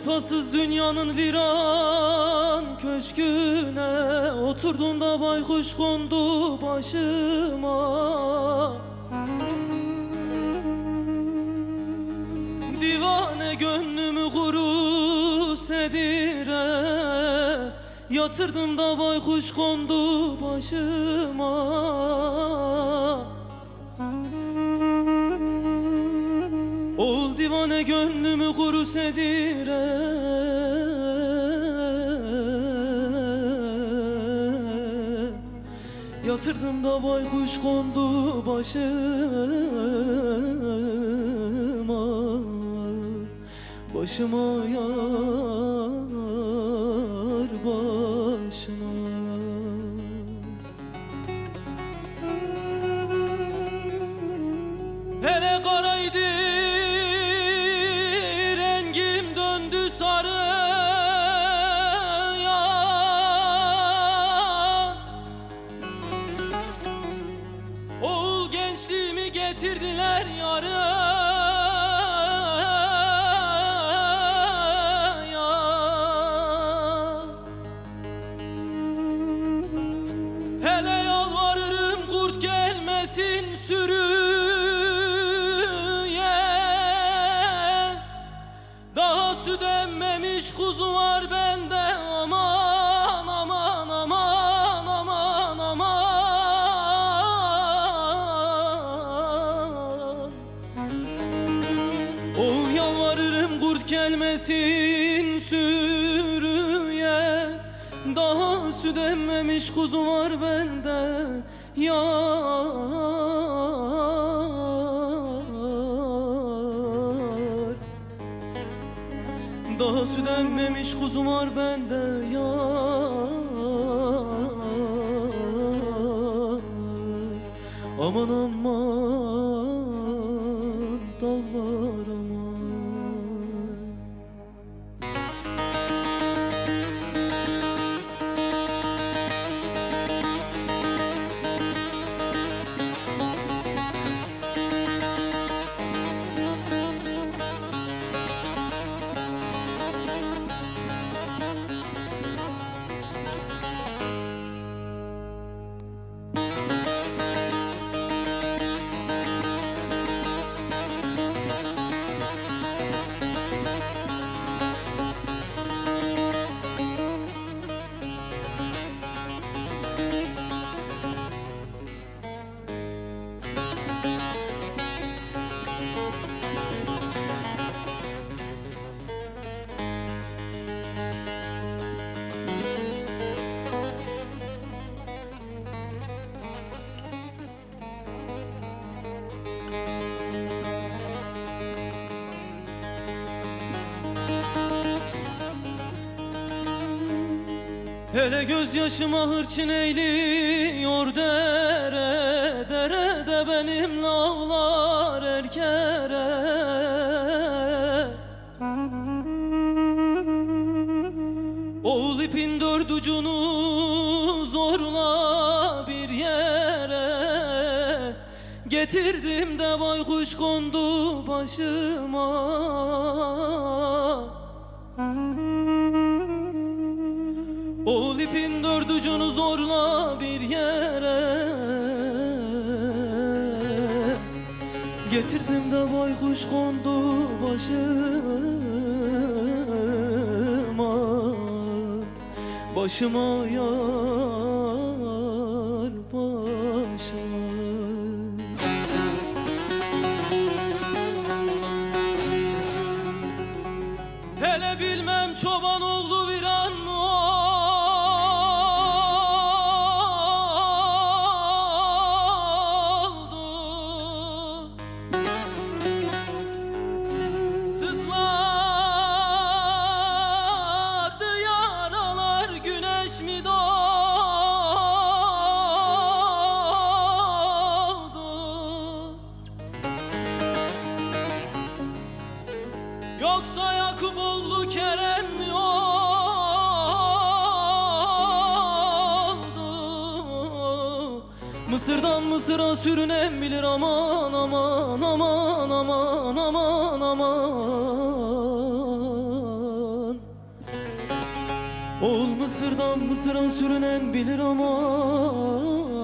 Vefasız dünyanın viran köşküne Oturdum da baykuş kondu başıma. Divane gönlümü kuru sedire Yatırdım da baykuş kondu başıma Divane gönlümü kuru sedire Yatırdım da baykuş kondu başıma. Başıma yar getirdiler yarıya gelmesin sürüye. Daha süt emmemiş kuzu var bende. Yar. Daha süt emmemiş kuzu var bende. Yar. Aman aman dağlar aman Hele gözyaşıma hırçın eğliyor dere Derede benim lavlar erkere Oğul ipin dört ucunu zorla bir yere Getirdim de baykuş kondu başıma ipin dört ucunu zorla bir yere. Getirdim de baykuş kondu başıma. Başıma yar Mısır'dan Mısır'a sürünen bilir aman aman aman aman aman aman. Oğul Mısır'dan Mısır'a sürünen bilir aman.